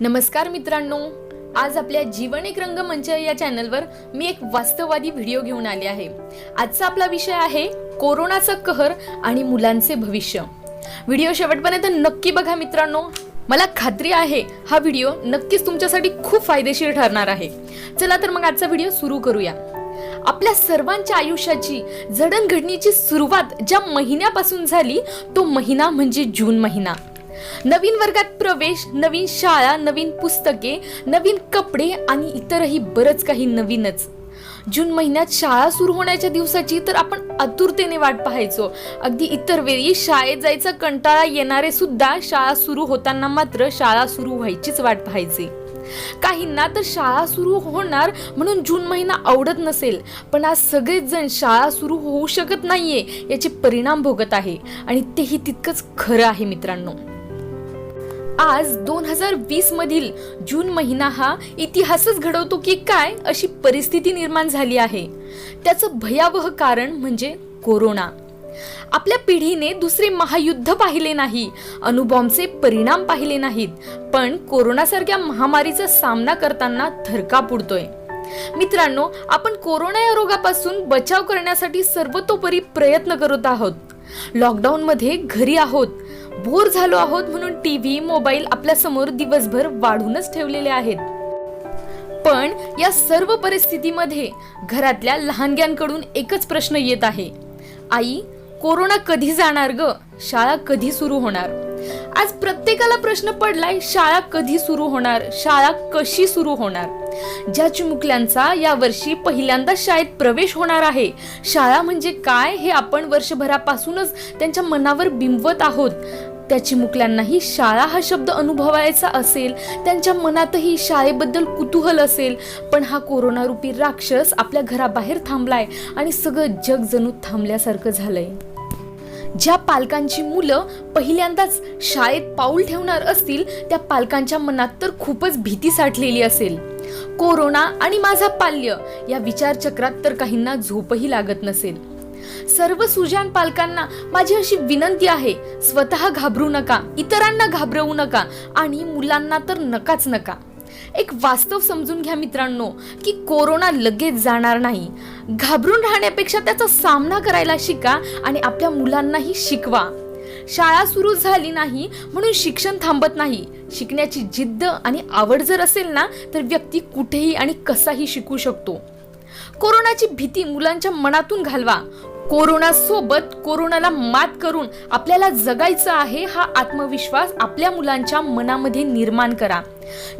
नमस्कार मित्रांनो. आज आपल्या जीवन एक रंगमंच या चॅनलवर मी एक वास्तववादी व्हिडिओ घेऊन आले आहे. आजचा आपला विषय आहे कोरोनाचा कहर आणि मुलांचे भविष्य. व्हिडिओ शेवटपर्यंत नक्की बघा मित्रांनो. मला खात्री आहे हा व्हिडिओ नक्कीच तुमच्यासाठी खूप फायदेशीर ठरणार आहे. चला तर मग आजचा व्हिडिओ सुरू करूया. आपल्या सर्वांच्या आयुष्याची जडणघडणीची सुरुवात ज्या महिन्यापासून झाली तो महिना म्हणजे जून महिना. नवीन वर्गात प्रवेश नवीन शाळा नवीन पुस्तके नवीन कपडे आणि इतरही बरंच काही नवीनच. जून महिन्यात शाळा सुरू होण्याच्या दिवसाची तर आपण आतुरतेने वाट पाहायचो. अगदी इतर वेळी शाळेत जायचा कंटाळा येणारे सुद्धा शाळा सुरू होताना मात्र शाळा सुरू व्हायचीच वाट पाहायची. काहींना तर शाळा सुरू होणार म्हणून जून महिना आवडत नसेल पण आज सगळेच जण शाळा सुरू होऊ शकत नाहीये याचे परिणाम भोगत आहे. आणि तेही तितकंच खरं आहे मित्रांनो. आज दोन हजार वीस मधील जून महिना हा इतिहासच घडवतो की काय अशी परिस्थिती निर्माण झाली आहे. त्याचं भयावह कारण म्हणजे कोरोना. आपल्या पिढीने दुसरे महायुद्ध पाहिले नाही अणुबॉम्बचे परिणाम पाहिले नाहीत पण कोरोनासारख्या महामारीचा सामना करताना थरका उडतोय मित्रांनो आपण कोरोना या रोगापासून बचाव करण्यासाठी सर्वतोपरी प्रयत्न करत आहोत. लॉकडाऊन मध्ये घरी आहोत बोर झालो आहोत म्हणून टी व्ही मोबाईल आपल्यासमोर दिवसभर वाढूनच ठेवलेले आहेत. पण या सर्व परिस्थितीमध्ये घरातल्या लहानग्यांकडून एकच प्रश्न येत आहे. आई कोरोना कधी जाणार ग? शाळा कधी सुरू होणार? आज प्रत्येकाला प्रश्न पडलाय शाळा कधी सुरू होणार? शाळा कशी सुरू होणार? ज्या चिमुकल्यांचा या वर्षी पहिल्यांदा शाळेत प्रवेश होणार आहे शाळा म्हणजे काय हे आपण वर्षभरापासूनच त्यांच्या मनावर बिंबवत आहोत. त्या चिमुकल्यांनाही शाळा हा शब्द अनुभवायचा असेल त्यांच्या मनातही शाळेबद्दल कुतूहल असेल पण हा कोरोना रूपी राक्षस आपल्या घराबाहेर थांबलाय आणि सगळं जग जणू थांबल्यासारखं झालंय. ज्या पालकांची मुलं पहिल्यांदाच शाळेत पाऊल ठेवणार असतील त्या पालकांच्या मनात तर खूपच भीती साठलेली असेल. कोरोना आणि माझा पाल्य या विचारचक्रात तर काहींना झोपही लागत नसेल. सर्व सुजान पालकांना माझी अशी विनंती आहे स्वतः घाबरू नका इतरांना घाबरवू नका आणि मुलांना तर नकाच नका. एक वास्तव समजून घ्या मित्रांनो की कोरोना लगेच जाणार नाही. घाबरून राहण्यापेक्षा त्याचा सामना करायला शिका आणि आपल्या मुलांनाही शिकवा. शाळा सुरू झाली नाही म्हणून शिक्षण थांबत नाही. शिकण्याची जिद्द आणि आवड जर असेल ना तर व्यक्ती कुठेही आणि कसाही शिकू शकतो. कोरोनाची भीती मुलांच्या मनातून घालवा. कोरोनासोबत कोरोनाला मात करून आपल्याला जगायचं आहे हा आत्मविश्वास आपल्या मुलांच्या मनामध्ये निर्माण करा.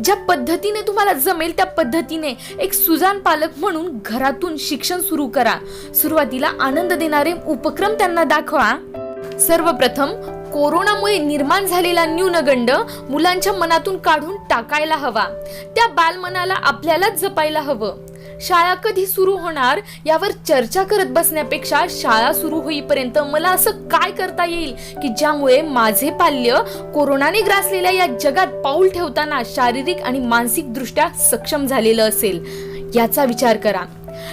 ज्या पद्धतीने तुम्हाला जमेल त्या पद्धतीने एक सुजान पालक म्हणून घरातून शिक्षण सुरू करा. सुरुवातीला आनंद देणारे उपक्रम त्यांना दाखवा. सर्वप्रथम कोरोनामुळे निर्माण झालेला न्यूनगंड मुलांच्या मनातून काढून टाकायला हवा. त्या बालमनाला आपल्यालाच जपायला हवं. शाळा कधी सुरू होणार यावर चर्चा करत बसण्यापेक्षा शाळा सुरू होईपर्यंत मला असं काय करता येईल की ज्यामुळे माझे पाल्य कोरोनाने ग्रासलेल्या या जगात पाऊल ठेवताना शारीरिक आणि मानसिक दृष्ट्या सक्षम झालेलं असेल? याचा विचार करा.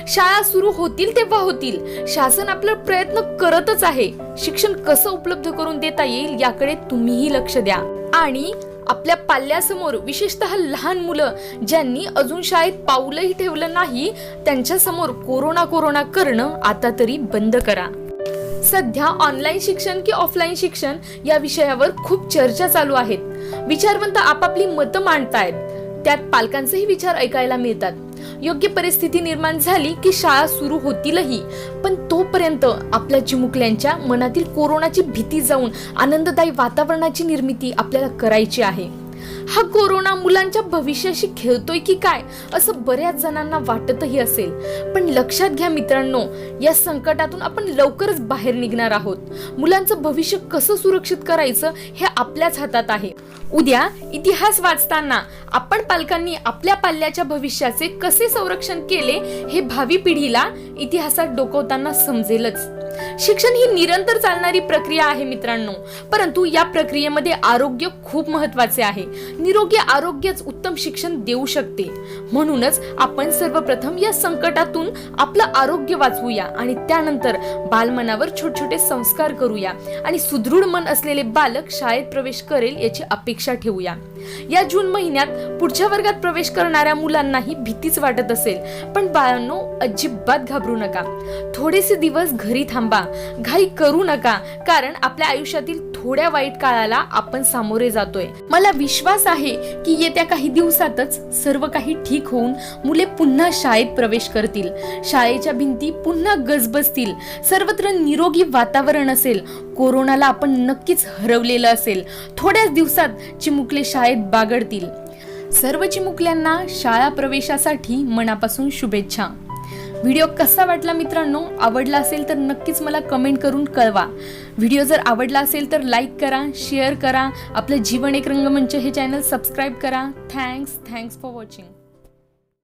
शाळा सुरू होतील तेव्हा होतील. शासन आपला प्रयत्न करतच आहे. शिक्षण कसं उपलब्ध करून देता येईल याकडे तुम्हीही लक्ष द्या. आणि आपल्या पाल्यासमोर विशेषतः लहान मुलं ज्यांनी अजून शाळेत पाऊलही ठेवलं नाही त्यांच्यासमोर कोरोना कोरोना करणं आता तरी बंद करा. सध्या ऑनलाईन शिक्षण की ऑफलाईन शिक्षण या विषयावर खूप चर्चा चालू आहेत. विचारवंत आपापली मतं मांडतायत. त्यात पालकांचेही विचार ऐकायला मिळतात. योग्य परिस्थिती निर्माण झाली की शाळा सुरू होतीलही. पण तोपर्यंत आपल्या चिमुकल्यांच्या मनातील कोरोनाची भीती जाऊन आनंददायी वातावरणाची निर्मिती आपल्याला करायची आहे. हा कोरोना मुलांच्या भविष्याशी खेळतोय की काय असं बऱ्याच जणांना वाटतही असेल. पण लक्षात घ्या मित्रांनो या संकटातून आपण लवकरच बाहेर निघणार आहोत. मुलांचं भविष्य कसं सुरक्षित करायचं हे आपल्याच हातात आहे. उद्या इतिहास वाचताना आपण पालकांनी आपल्या पाल्याच्या भविष्याचे कसे संरक्षण केले हे भावी पिढीला इतिहासात डोकवताना समजेलच. शिक्षण ही निरंतर चालणारी प्रक्रिया आहे मित्रांनो. परंतु या प्रक्रियेमध्ये आरोग्य खूप महत्त्वाचे आहे. निरोगी आरोग्यच उत्तम शिक्षण देऊ शकते. म्हणूनच आपण सर्वप्रथम या संकटातून आपलं आरोग्य वाचवूया आणि त्यानंतर बालमनावर छोटे छोटे संस्कार करूया आणि सुदृढ मन असलेले बालक शाळेत प्रवेश करेल याची अपेक्षा ठेवूया. या जून महिन्यात पुढच्या वर्गात प्रवेश करणाऱ्या मुलांनाही भीतीच वाटत असेल. पण बाळांनो अजिबात घाबरू नका. थोडेसे दिवस घरी थांबा. घाई करू नका. कारण आपल्या आयुष्यातील थोड्या वाईट काळाला आपण सामोरे जातोय. मला विश्वास आहे की येत्या काही दिवसातच सर्व काही ठीक होऊन मुले पुन्हा शाळेत प्रवेश करतील. शाळेच्या भिंती पुन्हा गजबजतील. सर्वत्र निरोगी वातावरण असेल. कोरोनाला आपण नक्कीच हरवलेलं असेल. थोड्याच दिवसात चिमुकले शाळेत बागडतील. सर्व चिमुकल्यांना शाळा प्रवेशासाठी मनापासून शुभेच्छा. व्हिडिओ कसा वाटला मित्रांनो? आवडला असेल तर नक्कीच मला कमेंट करून कळवा. व्हिडिओ जर आवडला असेल तर लाईक करा शेअर करा. आपलं जीवन एक रंगमंच हे चॅनल सबस्क्राईब करा. Thanks thanks for watching